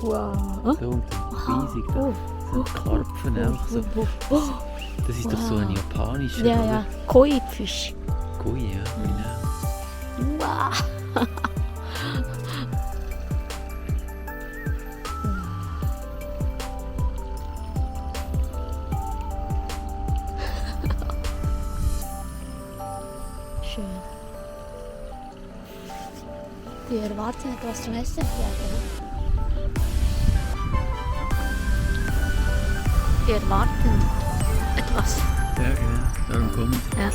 Wow. Da unten, riesig da. Oh. So Karpfen einfach so. Oh. Das ist doch so ein japanischer, Ja, ja. Koi-Fisch. Gui, ja, genau. Wow. Schön. Die erwarten etwas zum Essen. Ja, genau. Edvard Etterhvert. Ja, ja. Da de kom. Ja.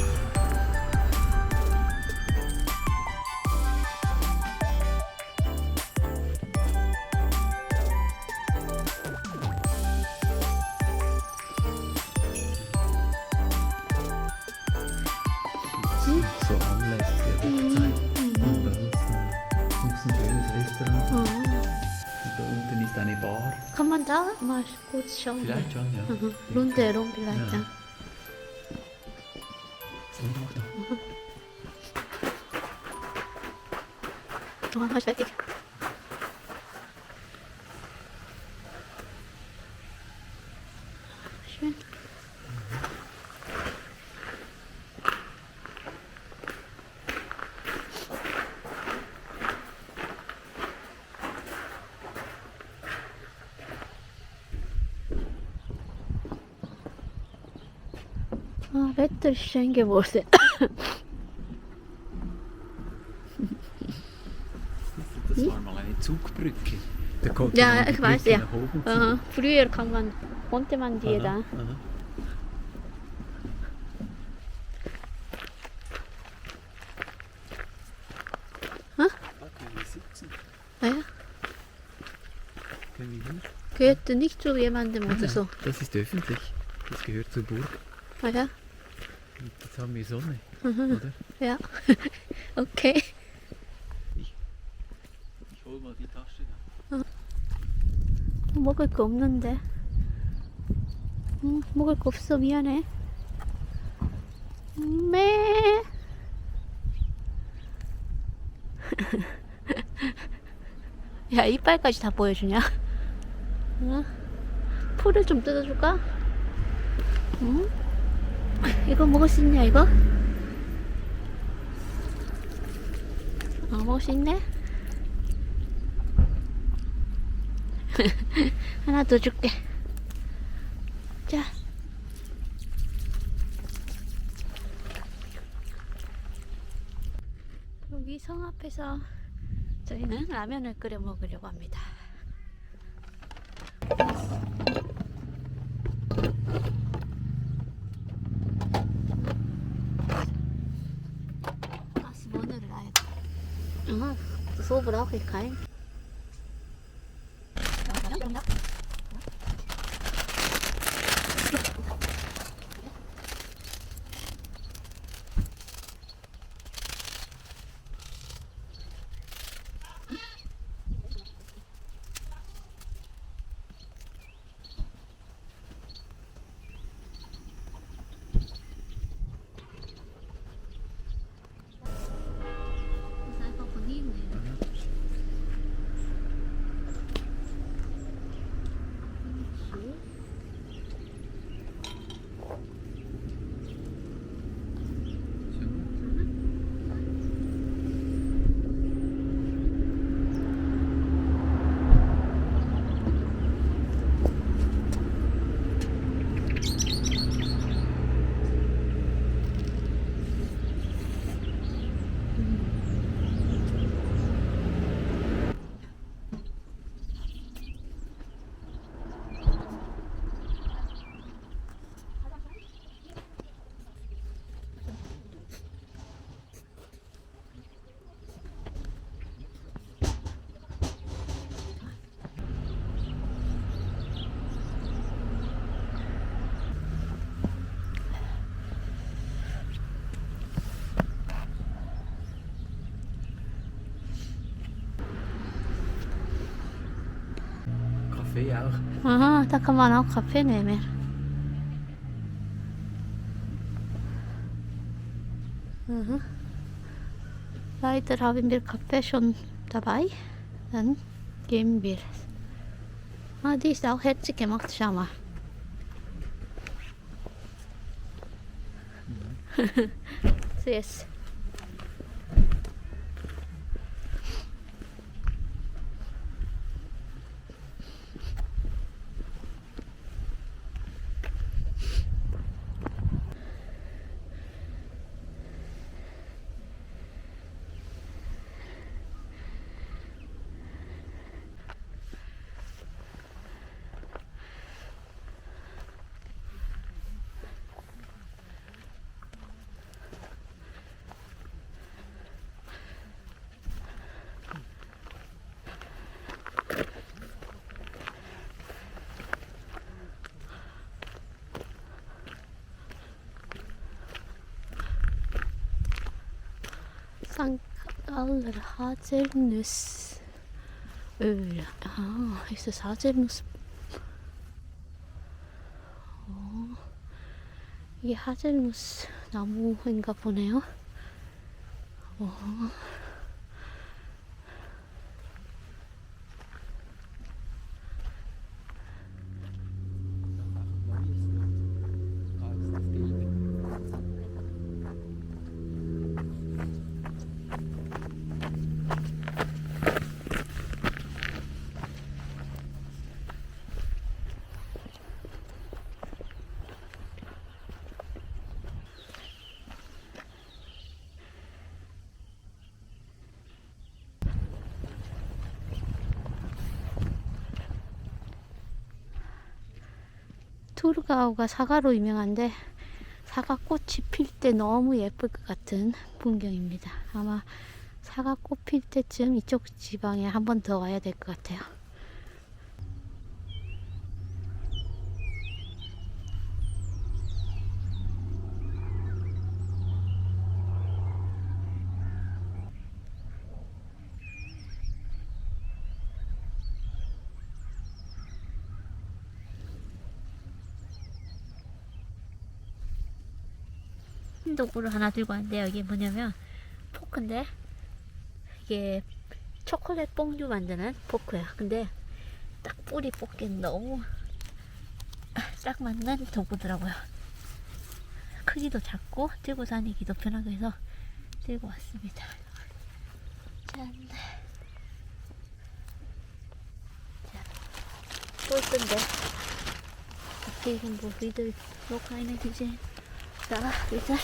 Man da mal kurz schauen? Vielleicht schon, ja. Mhm. Rundherum vielleicht, Ja. ja. Mach doch. Oh, mach ich fertig. Schön. Wetter ist schön geworden. Das war mal eine Zugbrücke. Da konnte Ja, ich weiß, ja. Aha. Früher kann man, konnte man die da. Aha, aha. Da können wir sitzen. Ah, ja. Können wir hier? Gehörte nicht zu jemandem oder so. Das ist öffentlich. Das gehört zur Burg. Ah, ja. Mhm. Ich hol mal die Tasche da. 먹을 거 없는데. 응, 먹을 거 없어. 미안해. 매. 야, 이빨까지 다 보여주냐? 응? 풀을 좀 뜯어줄까? 응? 이거 먹을 수 있냐, 이거? 어, 먹을 수 있네? 하나 더 줄게. 자. 여기 성 앞에서 저희는 라면을 끓여 먹으려고 합니다. 응, so brauche ich keinen. Das ist einfach von hinten. So. Auch. Aha, da kann man auch Kaffee nehmen. Mhm. Leider haben wir Kaffee schon dabei. Dann Gimbil. Ah, die ist auch herzig gemacht, schau mal. Süß. Sankaller Haselnuss. Öl. Ah, ist das Haselnuss? 어, 이게 하젤누스 나무인가 보네요. 어, 투르가오가 사과로 유명한데 사과꽃이 필 때 너무 예쁠 것 같은 풍경입니다. 아마 사과꽃 필 때쯤 이쪽 지방에 한 번 더 와야 될 것 같아요. 도구를 하나 들고 왔는데 이게 뭐냐면 포크인데 이게 초콜릿 뽕주 만드는 포크야. 근데 딱 뿌리 뽑기엔 너무 딱 맞는 도구더라고요. 크기도 작고 들고 다니기도 편하게 해서 들고 왔습니다. 짠. 자, wo wieder noch eine gesehen. 자, 일단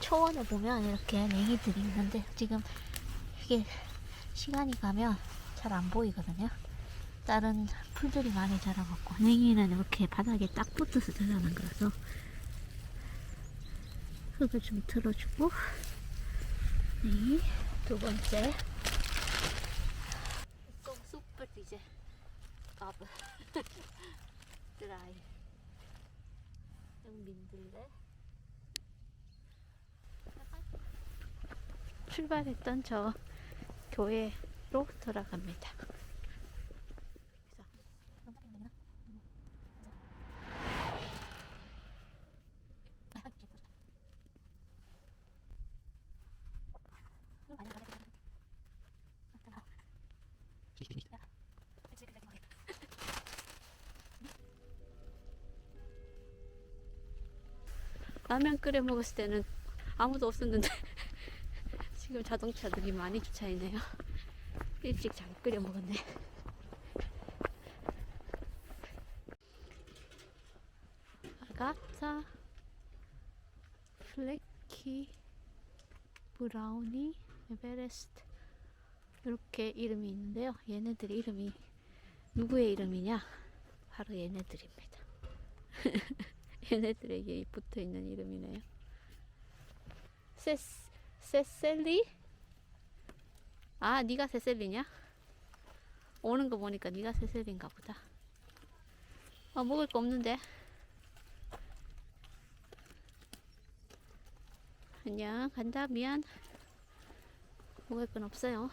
초원에 보면 이렇게 냉이들이 있는데 지금 이게 시간이 가면 잘 안 보이거든요. 다른 풀들이 많이 자라갖고 냉이는 이렇게 바닥에 딱 붙어서 자라는 거라서 흙을 좀 틀어주고 네, 두 번째 좀 쑥을 이제 까브 드라이 좀 민들레 출발했던 저 교회로 돌아갑니다. 라면 끓여 먹었을 때는 아무도 없었는데 지금 자동차들이 많이 주차 있네요. 일찍 잘 끓여 먹었네. 아가타, 플레키, 브라우니, 에베레스트 이렇게 이름이 있는데요. 얘네들 이름이 누구의 이름이냐? 바로 얘네들입니다. 얘네들에게 붙어 있는 이름이네요. 세셀리? 아, 네가 세셀리냐? 오는 거 보니까 네가 세셀리인가 보다. 아, 먹을 거 없는데. 안녕, 간다. 미안. 먹을 건 없어요.